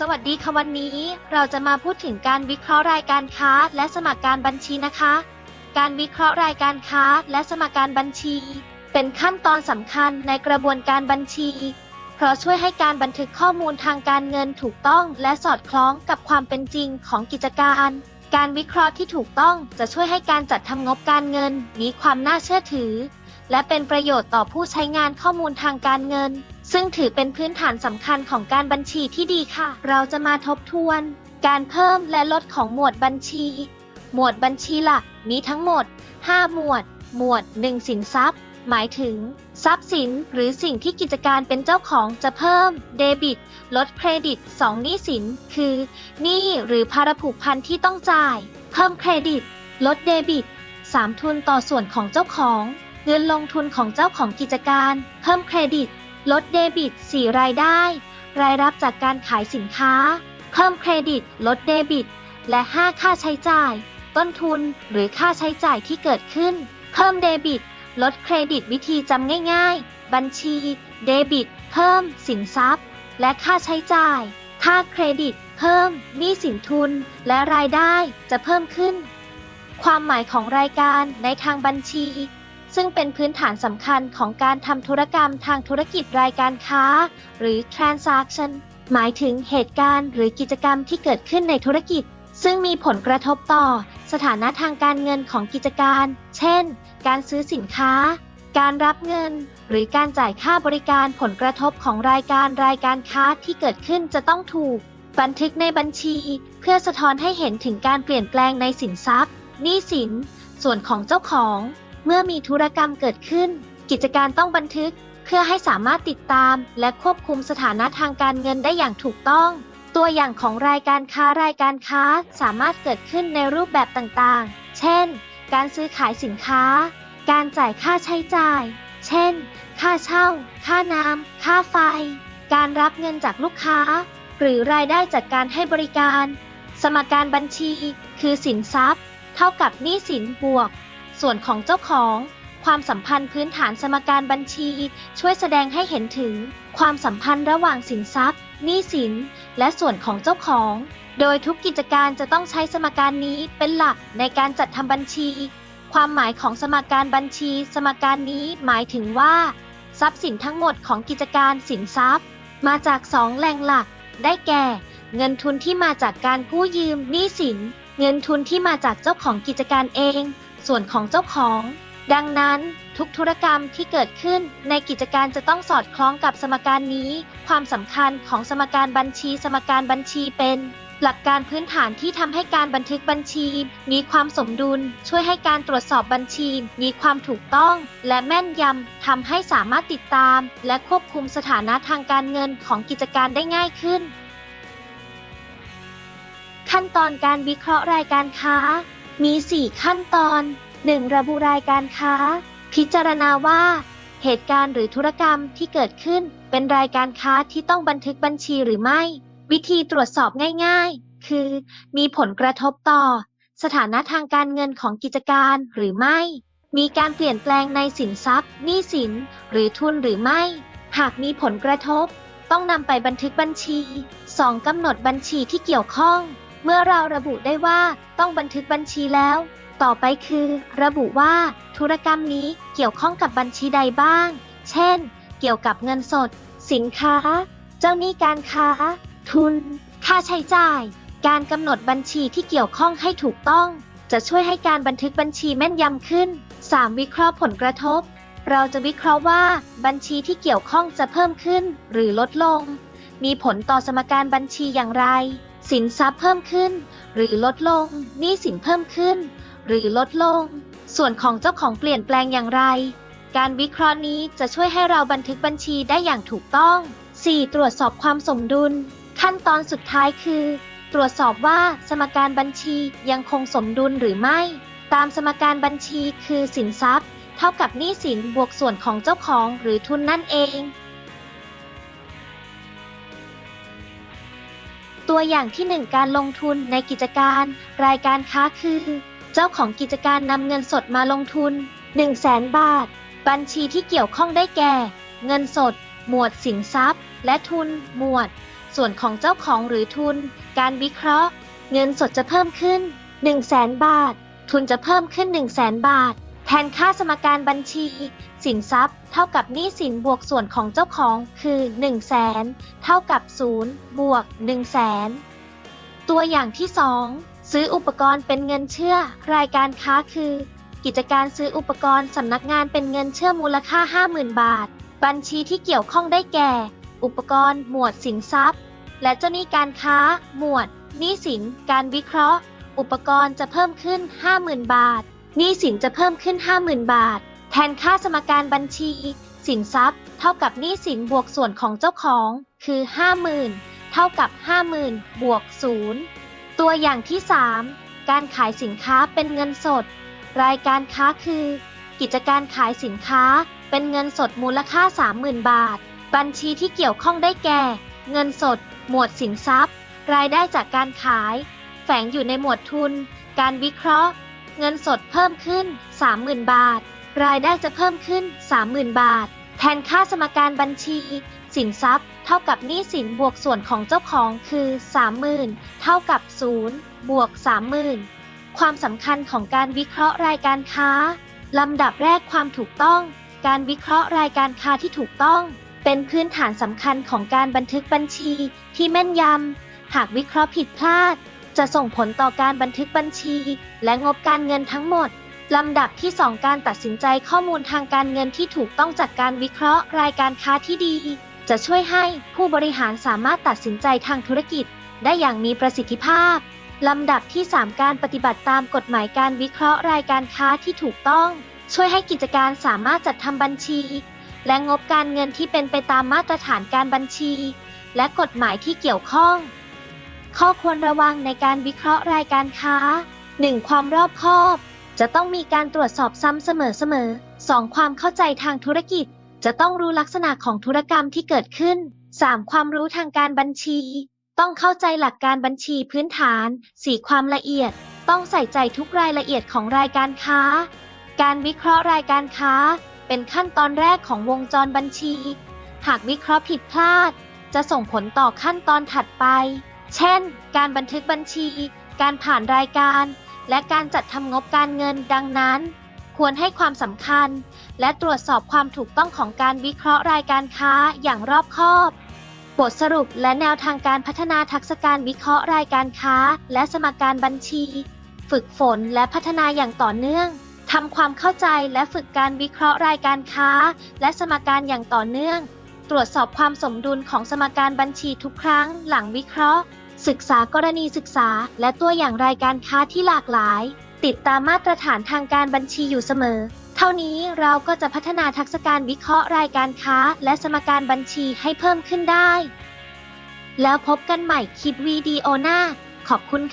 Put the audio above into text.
สวัสดีค่ะวันนี้เราจะมาพูดถึงการวิเคราะห์รายการค้าและสมัครการบัญชีนะคะ การวิเคราะห์รายการค้าและสมัครการบัญชี เป็นขั้นตอนสำคัญในกระบวนการบัญชี เพราะช่วยให้การบันทึกข้อมูลทางการเงินถูกต้องและสอดคล้องกับความเป็นจริงของกิจการ การวิเคราะห์ที่ถูกต้องจะช่วยให้การจัดทำงบการเงินมีความน่าเชื่อถือ และเป็นประโยชน์ต่อผู้ใช้งานข้อมูลทางการเงิน ซึ่งถือเป็นพื้นฐานสำคัญของการบัญชีที่ดีค่ะ เราจะมาทบทวน การเพิ่มและลดของหมวดบัญชี หมวดบัญชีหลักมีทั้งหมด 5 หมวด หมวด 1 สินทรัพย์ หมายถึง ทรัพย์สินหรือสิ่งที่กิจการเป็นเจ้าของจะเพิ่ม เดบิต ลดเครดิต 2 หนี้สิน คือหนี้หรือภาระผูกพันที่ต้องจ่าย เพิ่มเครดิต ลดเดบิต 3 ทุนต่อส่วนของเจ้าของ เงินลงทุนของเจ้าของกิจการ เพิ่มเครดิต ลดเดบิต 4 รายได้ รายรับจากการขายสินค้า เพิ่มเครดิต ลดเดบิต และ 5 ค่าใช้จ่าย ต้นทุนหรือค่าใช้จ่ายที่เกิดขึ้น เพิ่มเดบิต ลดเครดิตวิธีจำง่ายๆ บัญชี เดบิต เพิ่ม สินทรัพย์ และค่าใช้จ่าย ค่าเครดิต เพิ่มหนี้สินทุน และรายได้จะเพิ่มขึ้น ความหมายของรายการในทางบัญชี ซึ่งเป็นพื้นฐานสำคัญของการทำธุรกรรมทางธุรกิจรายการค้า หรือ transaction หมายถึงเหตุการณ์หรือกิจกรรมที่เกิดขึ้นในธุรกิจ ซึ่งมีผลกระทบต่อ สถานะทางการเงินของกิจการ เช่น การซื้อสินค้า การรับเงิน หรือการจ่ายค่าบริการผลกระทบของรายการรายการค้าที่เกิดขึ้นจะต้องถูก บันทึกในบัญชี เพื่อสะท้อนให้เห็นถึงการเปลี่ยนแปลงในสินทรัพย์หนี้สิน ส่วนของเจ้าของ เมื่อมีธุรกรรมเกิดขึ้น กิจการต้องบันทึก เพื่อให้สามารถติดตาม และควบคุมสถานะทางการเงินได้อย่างถูกต้อง ตัวอย่างของรายการค้ารายการค้าสามารถเกิดขึ้นในรูปแบบต่างๆ เช่น การซื้อขายสินค้า การจ่ายค่าใช้จ่าย เช่น ค่าเช่า ค่าน้ำค่าไฟ การรับเงินจากลูกค้า หรือรายได้จากการให้บริการ สมการบัญชี คือสินทรัพย์ เท่ากับหนี้สินบวก ส่วนของเจ้าของ ความสัมพันธ์พื้นฐานสมการบัญชี ช่วยแสดงให้เห็นถึง ความสัมพันธ์ระหว่างสินทรัพย์หนี้สิน และส่วนของเจ้าของ โดยทุกกิจการจะต้องใช้สมการนี้เป็นหลักในการจัดทำบัญชี ความหมายของสมการบัญชี สมการนี้หมายถึงว่า ทรัพย์สินทั้งหมดของกิจการสินทรัพย์ มาจากสองแหล่งหลัก ได้แก่ เงินทุนที่มาจากการกู้ยืมหนี้สิน เงินทุนที่มาจากเจ้าของกิจการเอง ส่วนของเจ้าของ ดังนั้นทุกธุรกรรมที่เกิดขึ้นในกิจการจะต้องสอดคล้องกับสมการนี้ ความสำคัญของสมการบัญชี สมการบัญชีเป็นหลักการพื้นฐานที่ทำให้การบันทึกบัญชี มีความสมดุล ช่วยให้การตรวจสอบบัญชี มีความถูกต้อง และแม่นยำทำให้สามารถติดตาม และควบคุมสถานะทางการเงินของกิจการได้ง่ายขึ้น ขั้นตอนการวิเคราะห์รายการค้า มี 4 ขั้นตอน 1. ระบุรายการค้า พิจารณาว่า เหตุการณ์หรือธุรกรรมที่เกิดขึ้น เป็นรายการค้าที่ต้องบันทึกบัญชีหรือไม่ วิธีตรวจสอบง่าย ๆ คือ มีผลกระทบต่อ สถานะทางการเงินของกิจการหรือไม่ มีการเปลี่ยนแปลงในสินทรัพย์หนี้สิน หรือทุนหรือไม่ หากมีผลกระทบ ต้องนำไปบันทึกบัญชี 2. กำหนดบัญชีที่เกี่ยวข้อง เมื่อเราระบุได้ว่าต้องบันทึกบัญชีแล้ว ต่อไปคือ ระบุว่าธุรกรรมนี้เกี่ยวข้องกับบัญชีใดบ้าง เช่น เกี่ยวกับเงินสด สินค้า เจ้าหนี้การค้า ทุน ค่าใช้จ่าย การกำหนดบัญชีที่เกี่ยวข้องให้ถูกต้อง จะช่วยให้การบันทึกบัญชีแม่นยำขึ้น 3. วิเคราะห์ผลกระทบ เราจะวิเคราะห์ว่าบัญชีที่เกี่ยวข้องจะเพิ่มขึ้น หรือลดลง มีผลต่อสมการบัญชีอย่างไร สินทรัพย์เพิ่มขึ้น หรือลดลงหนี้สินเพิ่มขึ้น หรือลดลง ส่วนของเจ้าของเปลี่ยนแปลงอย่างไร การวิเคราะห์นี้จะช่วยให้เราบันทึกบัญชีได้อย่างถูกต้อง 4. ตรวจสอบความสมดุล ขั้นตอนสุดท้ายคือ ตรวจสอบว่าสมการบัญชียังคงสมดุลหรือไม่ ตามสมการบัญชีคือสินทรัพย์ เท่ากับหนี้สินบวกส่วนของเจ้าของหรือทุนนั่นเอง ตัวอย่างที่ 1 การลงทุนในกิจการ รายการค้าคือ เจ้าของกิจการนำเงินสดมาลงทุน 1 0 0 0 0แสนบาท บัญชีที่เกี่ยวข้องได้แก่ เงินสด หมวดสินทรัพย์ และทุน หมวด ส่วนของเจ้าของหรือทุน การวิเคราะห์ เงินสดจะเพิ่มขึ้น 1 0 0 0 0แสนบาท ทุนจะเพิ่มขึ้น 1 0 0 0 0แสนบาท แทนค่าสมการบัญชี สินทรัพย์ เท่ากับหนี้สินบวกส่วนของเจ้าของคือ 1 0 0 0 0แสนเท่ากับ 0 บวก 1 0 0 0 0แสนตัวอย่างที่ 2 ซื้ออุปกรณ์เป็นเงินเชื่อ รายการค้าคือ กิจการซื้ออุปกรณ์สำนักงานเป็นเงินเชื่อมูลค่า 50,000 บาท บัญชีที่เกี่ยวข้องได้แก่ อุปกรณ์ หมวดสินทรัพย์ และเจ้าหนี้การค้า หมวดหนี้สิน การวิเคราะห์ อุปกรณ์จะเพิ่มขึ้น 50,000 บาทหนี้สินจะเพิ่มขึ้น 50,000 บาท แทนค่าสมการบัญชี สินทรัพย์ เท่ากับหนี้สินบวกส่วนของเจ้าของ คือ 50,000 เท่ากับ 50,000 บวก 0 ตัวอย่างที่ 3 การขายสินค้าเป็นเงินสด รายการค้าคือ กิจการขายสินค้าเป็นเงินสดมูลค่า 30,000 บาท บัญชีที่เกี่ยวข้องได้แก่ เงินสด หมวดสินทรัพย์ รายได้จากการขาย แฝงอยู่ในหมวดทุน การวิเคราะห์ เงินสดเพิ่มขึ้น 30,000 บาท รายได้จะเพิ่มขึ้น 30,000 บาท แทนค่าสมการบัญชี สินทรัพย์ เท่ากับหนี้สินบวกส่วนของเจ้าของคือ 30,000 เท่ากับ 0 บวก 30,000 ความสำคัญของการวิเคราะห์รายการค้า ลำดับแรกความถูกต้อง การวิเคราะห์รายการค้าที่ถูกต้อง เป็นพื้นฐานสำคัญของการบันทึกบัญชีที่แม่นยำ หากวิเคราะห์ผิดพลาด จะส่งผลต่อการบันทึกบัญชี และงบการเงินทั้งหมด ลำดับที่ 2 การตัดสินใจข้อมูลทางการเงินที่ถูกต้องจากการวิเคราะห์รายการค้าที่ดี จะช่วยให้ผู้บริหารสามารถตัดสินใจทางธุรกิจ ได้อย่างมีประสิทธิภาพ ลำดับที่ 3 การปฏิบัติตามกฎหมายการวิเคราะห์รายการค้าที่ถูกต้อง ช่วยให้กิจการสามารถจัดทำบัญชี และงบการเงินที่เป็นไปตามมาตรฐานการบัญชี และกฎหมายที่เกี่ยวข้อง ข้อควรระวังในการวิเคราะห์รายการค้า 1. ความรอบคอบ จะต้องมีการตรวจสอบซ้ำเสมอๆ 2. ความเข้าใจทางธุรกิจ จะต้องรู้ลักษณะของธุรกรรมที่เกิดขึ้น 3. ความรู้ทางการบัญชี ต้องเข้าใจหลักการบัญชีพื้นฐาน 4. ความละเอียด ต้องใส่ใจทุกรายละเอียดของรายการค้า การวิเคราะห์รายการค้า เป็นขั้นตอนแรกของวงจรบัญชี หากวิเคราะห์ผิดพลาด จะส่งผลต่อขั้นตอนถัดไป เช่น การบันทึกบัญชี การผ่านรายการ และการจัดทำงบการเงินดังนั้น ควรให้ความสำคัญ และตรวจสอบความถูกต้องของการวิเคราะห์รายการค้าอย่างรอบคอบ บทสรุปและแนวทางการพัฒนาทักษะการวิเคราะห์รายการค้า และสมการบัญชี ฝึกฝนและพัฒนาอย่างต่อเนื่องทำความเข้าใจและฝึกการวิเคราะห์รายการค้า และสมการอย่างต่อเนื่อง ตรวจสอบความสมดุลของสมการบัญชีทุกครั้งหลังวิเคราะห์ ศึกษากรณีศึกษา และตัวอย่างรายการค้าที่หลากหลาย ติดตามมาตรฐานทางการบัญชีอยู่เสมอ เท่านี้เราก็จะพัฒนาทักษะการวิเคราะห์รายการค้า และสมการบัญชีให้เพิ่มขึ้นได้ แล้วพบกันใหม่คลิปวิดีโอหน้า ขอบคุณค่ะ